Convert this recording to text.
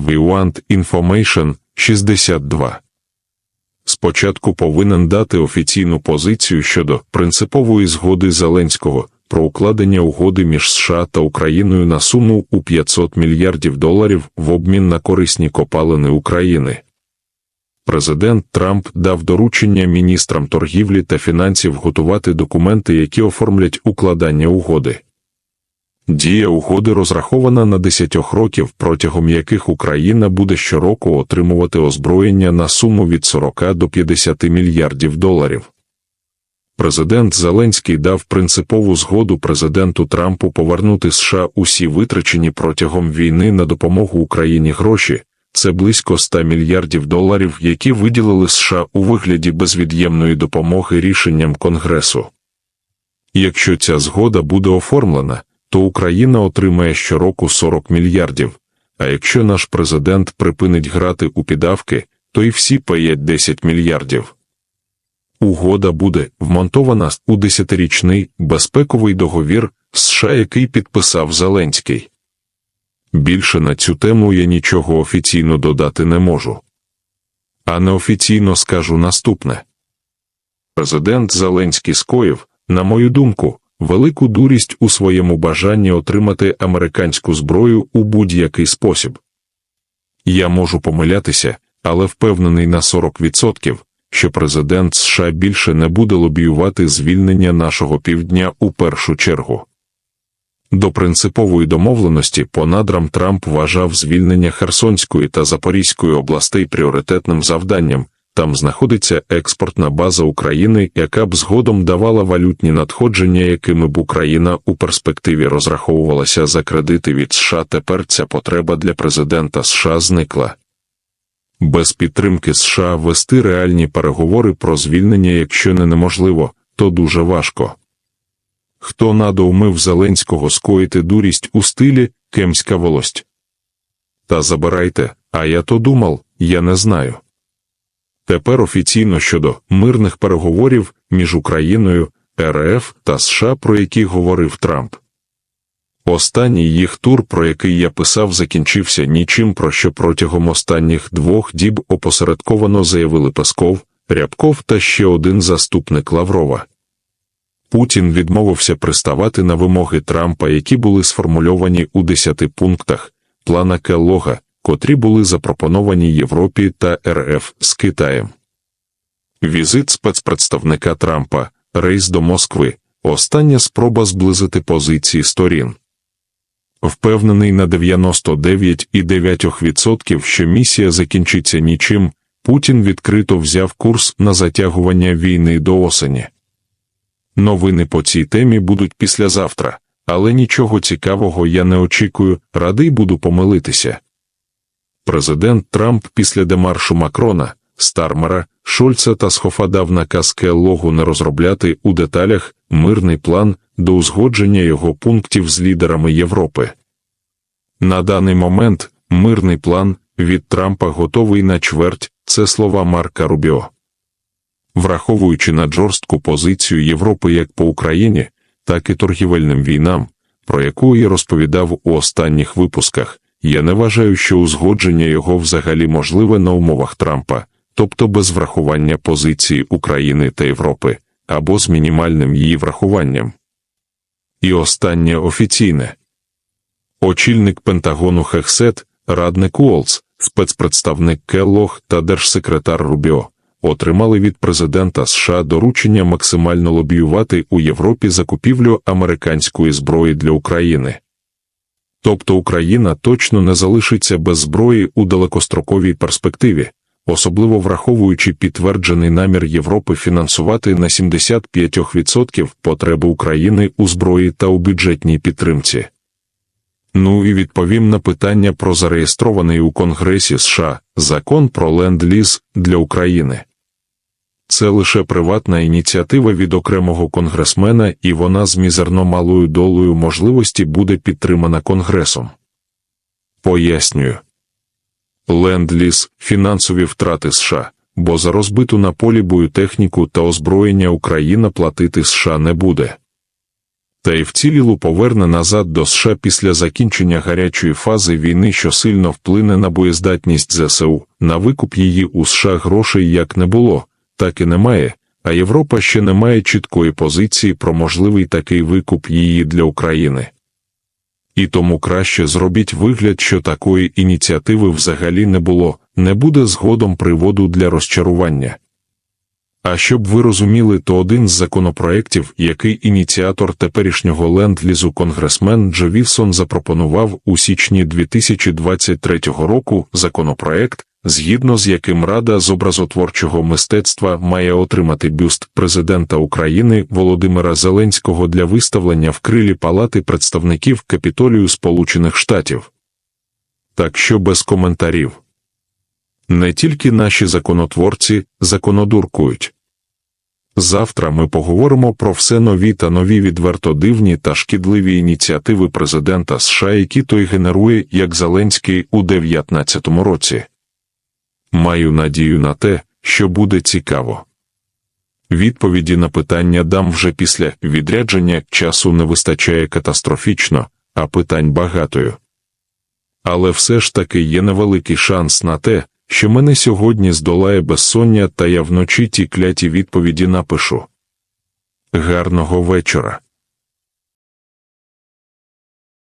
We want information 62. Спочатку повинен дати офіційну позицію щодо принципової згоди Зеленського про укладення угоди між США та Україною на суму у 500 мільярдів доларів в обмін на корисні копалини України. Президент Трамп дав доручення міністрам торгівлі та фінансів готувати документи, які оформлять укладання угоди. Дія угоди розрахована на 10 років, протягом яких Україна буде щороку отримувати озброєння на суму від 40 до 50 мільярдів доларів. Президент Зеленський дав принципову згоду президенту Трампу повернути США усі витрачені протягом війни на допомогу Україні гроші. Це близько 100 мільярдів доларів, які виділили США у вигляді безвід'ємної допомоги рішенням Конгресу. Якщо ця згода буде оформлена, то Україна отримає щороку 40 мільярдів, а якщо наш президент припинить грати у підавки, то і всі паять 10 мільярдів. Угода буде вмонтована у десятирічний безпековий договір США, який підписав Зеленський. Більше на цю тему я нічого офіційно додати не можу. А неофіційно скажу наступне. Президент Зеленський скоїв, на мою думку, велику дурість у своєму бажанні отримати американську зброю у будь-який спосіб. Я можу помилятися, але впевнений на 40%, що президент США більше не буде лобіювати звільнення нашого півдня у першу чергу. До принципової домовленості по надрам Трамп вважав звільнення Херсонської та Запорізької областей пріоритетним завданням. Там знаходиться експортна база України, яка б згодом давала валютні надходження, якими б Україна у перспективі розраховувалася за кредити від США. Тепер ця потреба для президента США зникла. Без підтримки США вести реальні переговори про звільнення, якщо не неможливо, то дуже важко. Хто надоумив Зеленського скоїти дурість у стилі кемська волость? Та забирайте, а я то думав, я не знаю. Тепер офіційно щодо мирних переговорів між Україною, РФ та США, про які говорив Трамп. Останній їх тур, про який я писав, закінчився нічим, про що протягом останніх двох діб опосередковано заявили Песков, Рябков та ще один заступник Лаврова. Путін відмовився приставати на вимоги Трампа, які були сформульовані у десяти пунктах плана Келлога, котрі були запропоновані Європі та РФ з Китаєм. Візит спецпредставника Трампа, рейс до Москви, остання спроба зблизити позиції сторін. Впевнений на 99,9%, що місія закінчиться нічим, Путін відкрито взяв курс на затягування війни до осені. Новини по цій темі будуть післязавтра, але нічого цікавого я не очікую, радий буду помилитися. Президент Трамп після демаршу Макрона, Стармера, Шольца та Схофа дав наказ Келлогу не розробляти у деталях мирний план до узгодження його пунктів з лідерами Європи. На даний момент мирний план від Трампа готовий на чверть, це слова Марка Рубіо. Враховуючи на жорстку позицію Європи як по Україні, так і торгівельним війнам, про яку я розповідав у останніх випусках, я не вважаю, що узгодження його взагалі можливе на умовах Трампа, тобто без врахування позиції України та Європи, або з мінімальним її врахуванням. І останнє офіційне очільник Пентагону Хехсет, радник Уолс, спецпредставник Келлог та держсекретар Рубіо отримали від президента США доручення максимально лобіювати у Європі закупівлю американської зброї для України. Тобто Україна точно не залишиться без зброї у далекостроковій перспективі, особливо враховуючи підтверджений намір Європи фінансувати на 75% потреби України у зброї та у бюджетній підтримці. Ну і відповім на питання про зареєстрований у Конгресі США закон про ленд-ліз для України. Це лише приватна ініціатива від окремого конгресмена, і вона з мізерно малою долею можливості буде підтримана Конгресом. Пояснюю ленд-ліз – фінансові втрати США, бо за розбиту на полі бою техніку та озброєння Україна платити США не буде. та й вцілілу поверне назад до США після закінчення гарячої фази війни, що сильно вплине на боєздатність ЗСУ. На викуп її у США грошей як не було, так і немає, а Європа ще не має чіткої позиції про можливий такий викуп її для України. І тому краще зробіть вигляд, що такої ініціативи взагалі не було, не буде згодом приводу для розчарування. А щоб ви розуміли, то один з законопроєктів, який ініціатор теперішнього ленд-лізу конгресмен Джо Вілсон запропонував у січні 2023 року законопроєкт, згідно з яким Рада з образотворчого мистецтва має отримати бюст президента України Володимира Зеленського для виставлення в крилі Палати представників Капітолію Сполучених Штатів. Так що без коментарів. Не тільки наші законотворці законодуркують. Завтра ми поговоримо про все нові та нові відверто дивні та шкідливі ініціативи президента США, які той генерує як Зеленський у 19-му році. Маю надію на те, що буде цікаво. Відповіді на питання дам вже після відрядження часу не вистачає катастрофічно, а питань багатою. Але все ж таки є невеликий шанс на те, що мене сьогодні здолає безсоння, та я вночі ті кляті відповіді напишу. Гарного вечора.